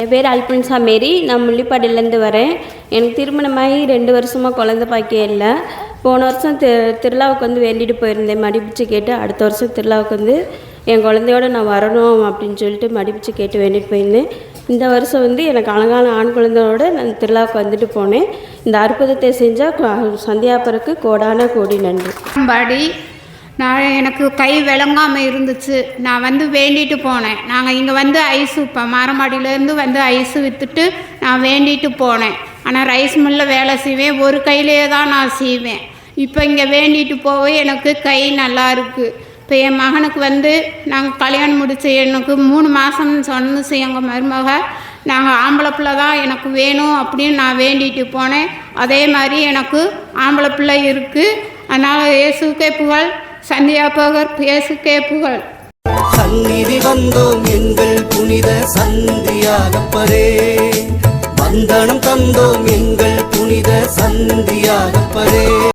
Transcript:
என் பேர் அல்பன்சா மேரி. நான் முள்ளிப்பாடியிலேருந்து வரேன். எனக்கு திருமணமாகி ரெண்டு வருஷமாக குழந்த பாக்கியம் இல்லை. போன வருஷம் தி திருவிழாவுக்கு வந்து வேண்டிட்டு போயிருந்தேன். மடிப்பிச்சு கேட்டு அடுத்த வருஷம் திருவிழாவுக்கு வந்து என் குழந்தையோட நான் வரணும் அப்படின்னு சொல்லிட்டு மடிப்பிச்சு கேட்டு வேண்டிட்டு போயிருந்தேன். இந்த வருஷம் வந்து எனக்கு அழகான ஆண் குழந்தையோட நான் திருவிழாவுக்கு வந்துட்டு போனேன். இந்த அற்புதத்தை செஞ்சால் சந்தியாப்பருக்கு கோடான கோடி நன்றி. பாடி நான் எனக்கு கை விளங்காமல் இருந்துச்சு. நான் வந்து வேண்டிட்டு போனேன். நாங்கள் இங்கே வந்து ஐஸு இப்போ மரமாடியிலேருந்து வந்து ஐஸு விற்றுட்டு நான் வேண்டிட்டு போனேன். ஆனால் ரைஸ் மில்லில் வேலை செய்வேன். ஒரு கையிலே தான் நான் செய்வேன். இப்போ இங்கே வேண்டிட்டு போக எனக்கு கை நல்லா இருக்குது இப்போ என் மகனுக்கு வந்து நாங்கள் கல்யாணம் முடிச்ச எனக்கு மூணு மாதம்னு சொன்னுச்சு எங்கள் மருமக. நாங்கள் ஆம்பளை பிள்ளை தான் எனக்கு வேணும் அப்படின்னு நான் வேண்டிட்டு போனேன். அதே மாதிரி எனக்கு ஆம்பளை பிள்ளை இருக்குது அதனால் இயேசுக்கே புகழ். சந்தியா பகர் இயேசுக்கே புகழ். சந்நிதி வந்தோம் எங்கள் புனித சந்தியாகப்பரே. வந்தனம் தந்தோம் எங்கள் புனித சந்தியாகப்பரே.